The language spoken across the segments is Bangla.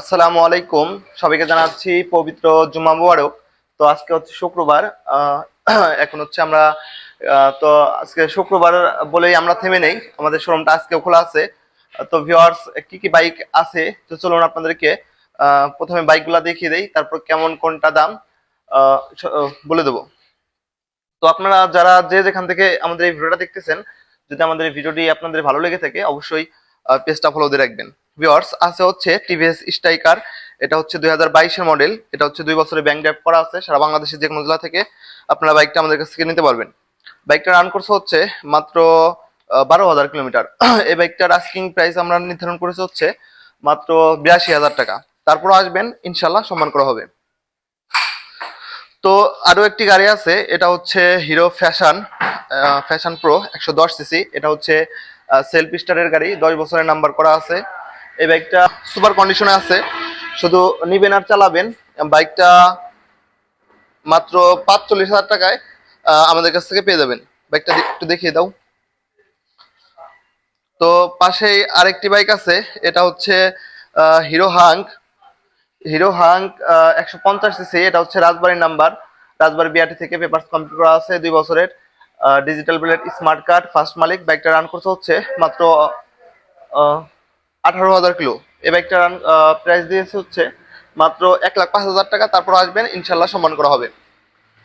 আসসালামু আলাইকুম। সবাইকে জানাচ্ছি পবিত্র জুম্মা মুবারক। তো আজকে হচ্ছে শুক্রবার এখন হচ্ছে আমরা তো আজকে শুক্রবার বলেই আমরা থেমে নেই। আমাদের শোরুমটা আজকেও খোলা আছে। তো ভিউয়ার্স কি কি বাইক আছে? তো চলুন আপনাদেরকে প্রথমে বাইকগুলা দেখিয়ে দেই, তারপর কেমন, কোনটা দাম বলে দেবো। তো আপনারা যারা যে যেখান থেকে আমাদের এই ভিডিওটা দেখতেছেন, যদি আমাদের এই ভিডিওটি আপনাদের ভালো লেগে থাকে, অবশ্যই পেজটা ফলো দিয়ে রাখবেন। ভিউয়ার্স আছে হচ্ছে টিভিএস স্ট্রাইকার এটা হচ্ছে দুই হাজার বাইশের মডেল এটা হচ্ছে দুই বছরের ব্যাংক ড্রাইভ করা আছে, সারা বাংলাদেশের যে কোনো জেলা থেকে আপনারা বাইকটা আমাদের কাছ থেকে নিতে পারবেন। বাইকটা রান করছে হচ্ছে মাত্র বারো হাজার কিলোমিটার। এই বাইকটার আস্কিং প্রাইস আমরা নির্ধারণ করেছে হচ্ছে মাত্র বিরাশি হাজার টাকা। তারপর আসবেন ইনশাল্লাহ সম্মান করা হবে। তো আরও একটি গাড়ি আছে, এটা হচ্ছে হিরো ফ্যাশন ফ্যাশন প্রো একশো দশ সিসি এটা হচ্ছে সেলফ স্টারের গাড়ি, দশ বছরের নাম্বার করা আছে। এই বাইকটা সুপার কন্ডিশনে আছে। শুধু নিবেন আর চালাবেন। বাইকটা মাত্র পাঁচচল্লিশ হাজার টাকায় আমাদের কাছ থেকে পেয়ে যাবেন। বাইকটা একটু দেখিয়ে দাও। তো পাশেই আরেকটি বাইক আছে। এটা হচ্ছে হিরো হাঙ্ক। হিরো হাঙ্ক একশো পঞ্চাশ সিসি। এটা হচ্ছে রাজবাড়ির নাম্বার। রাজবাড়ি বিআরটি থেকে পেপার কমপ্লিট করা আছে দুই বছরের। Digital plate smart card, first মালিক। বাইকটা রান করতে হচ্ছে। মাত্র আঠারো হাজার কিলো। এই বাইকটা রান প্রাইস দিয়েছে হচ্ছে মাত্র এক লাখ পাঁচ হাজার টাকা। তারপর আসবেন ইনশাল্লাহ সম্মান করা হবে।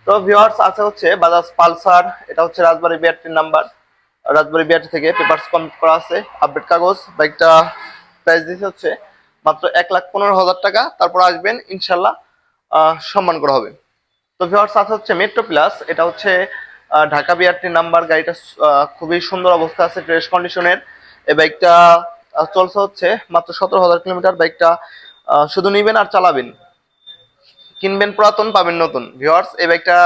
তো ভিওয়ার্স আছে হচ্ছে বাজাজ পালসার এটা হচ্ছে রাজবাড়ি বিআরটির নাম্বার রাজবাড়ি বিআরটি থেকে পেপারস কমপ্লিট করা আছে আপডেট কাগজ। বাইকটা প্রাইস দিয়েছে হচ্ছে মাত্র এক লাখ পনেরো হাজার টাকা। তারপর আসবেন ইনশাল্লাহ সম্মান করা হবে। তো ভিওয়ার্স আছে হচ্ছে মেট্রো প্লাস এটা হচ্ছে ঢাকা বিআরটির নাম্বার গাড়িটা খুবই সুন্দর অবস্থা আছে ফ্রেশ কন্ডিশনের এই বাইকটা চলছে হচ্ছে মাত্র সতেরো হাজার কিলোমিটার। বাইকটা শুধু নিবেন আর চালাবেন। কিনবেন পুরাতন, পাবেন নতুন। ভিওয়ার্স এই বাইকটা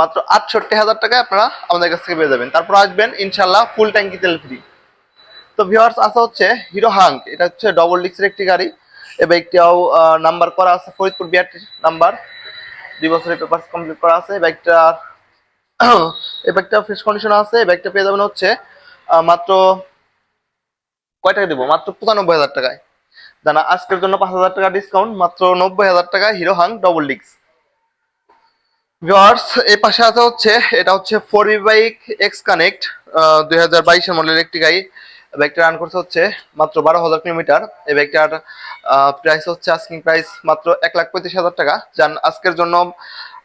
মাত্র আটষট্টি হাজার টাকায় আপনারা আমাদের কাছ থেকে পেয়ে যাবেন। তারপর আসবেন ইনশাল্লাহ ফুল ট্যাঙ্কি তেল ফ্রি তো ভিওয়ার্স আছে হচ্ছে হিরো হাঙ্ক এটা হচ্ছে ডবল ডিক্সের একটি গাড়ি। এই বাইকটাও নাম্বার করা আছে, ফরিদপুর বিআরটির নাম্বার দুই বছরের পেপার কমপ্লিট করা আছে। বাইকটা, এই বাইকটা ফ্রেশ কন্ডিশন আছে। এই বাইকটা পেয়ে যাবেন হচ্ছে মাত্র কয় টাকা দেবো? মাত্র পঁচানব্বই হাজার টাকায়। জানা, আজকের জন্য পাঁচ হাজার টাকা ডিসকাউন্ট মাত্র নব্বই হাজার টাকায় হিরো হাং ডবল ডিক্স ভিওয়ার্স এই পাশে আছে হচ্ছে, এটা হচ্ছে ফোর বাইক এক্স কানেক্ট দুই হাজার বাইশের মডেলের একটি গাড়ি। বাইকটা রান করছে হচ্ছে মাত্র বারো হাজার কিলোমিটার। এই বাইকটার প্রাইস হচ্ছে আস্কিং প্রাইস মাত্র এক লাখ পঁয়ত্রিশ হাজার টাকা। যান আজকের জন্য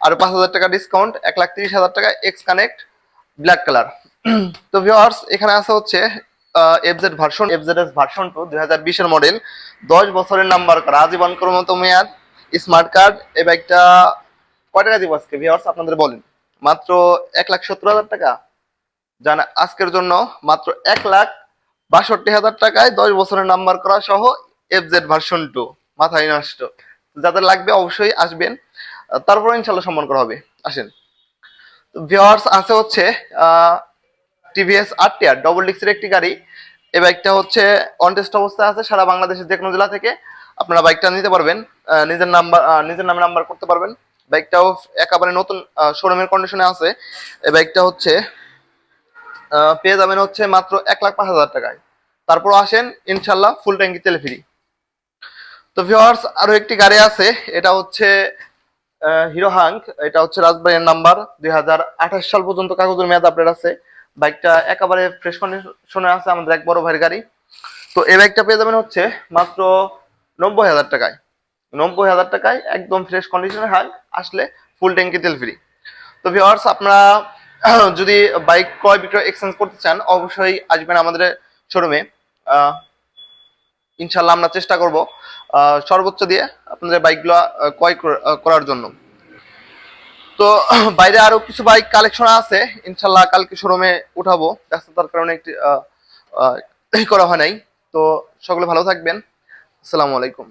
আরও পাঁচ হাজার টাকা ডিসকাউন্ট এক লাখ তিরিশ হাজার টাকা এক্স কানেক্ট ব্ল্যাক কালার তো ভিওয়ার্স এখানে আছে হচ্ছে FZ version FZ S version two দুই হাজার বিশের মডেল দশ বছরের নাম্বার করা আজীবন মতো মেয়াদ স্মার্ট কার্ড এই বাইকটা কয় টাকা দিব আজকে? ভিওয়ার্স আপনাদের বলেন। মাত্র এক লাখ সত্তর হাজার টাকা? জান আজকের জন্য মাত্র এক লাখ বাষট্টি হাজার টাকায় দশ বছরের নাম্বার করা সহ এফজেড ভার্সন টু মাথায় নষ্ট। যাদের লাগবে অবশ্যই আসবেন। আহ, তারপরে ইনশাল্লাহ সম্মান করা হবে। আসেন। ভিওয়ার্স আছে হচ্ছে টিভিএস আর টিআর ডবল ডিক্সের একটি গাড়ি। এই বাইকটা হচ্ছে অনটেস্ট অবস্থায় আছে সারা বাংলাদেশের যে কোনো জেলা থেকে। আপনারা বাইকটা নিতে পারবেন নিজের নাম্বার নিজের নামে নাম্বার করতে পারবেন। বাইকটাও একেবারে নতুন শোরুমের কন্ডিশনে আছে। এই বাইকটা হচ্ছে পেয়ে যাবেন হচ্ছে মাত্র এক লাখ পাঁচ হাজার টাকায়। তারপর আসেন, ইনশাল্লাহ ফুল ট্যাঙ্কি তেল ফ্রি। তো ভিওয়ার্স আরও একটি গাড়ি আছে, এটা হচ্ছে হিরো হাঙ্ক। এটা হচ্ছে রাজবাড়ির নাম্বার দুই হাজার আঠাশ সাল পর্যন্ত কাগজের মেয়াদ আপডেট আছে। বাইকটা একেবারে ফ্রেশ কন্ডিশনে আছে আমাদের এক বড় ভাইয়ের গাড়ি। তো এই বাইকটা পেয়ে যাবেন হচ্ছে মাত্র নব্বই হাজার টাকায়। নব্বই হাজার টাকায় একদম ফ্রেশ কন্ডিশনে হাঙ্ক আসলে ফুল ট্যাঙ্কি তেল ফ্রি তো ভিওয়ার্স আপনারা যদি বাইক ক্রয় বিক্রয় এক্সচেঞ্জ করতে চান, অবশ্যই আসবেন আমাদের শোরুমে ইনশাল্লাহ আমরা চেষ্টা করব সর্বোচ্চ দিয়ে আপনাদের বাইকগুলো ক্রয় করার জন্য। তো, বাইরে আরও কিছু বাইক কালেকশন আছে। ইনশাল্লাহ কালকে শোরুমে উঠাবো। ব্যস্ততার কারণে একটি করা হয় নাই। তো সকলে ভালো থাকবেন। আসসালামু আলাইকুম।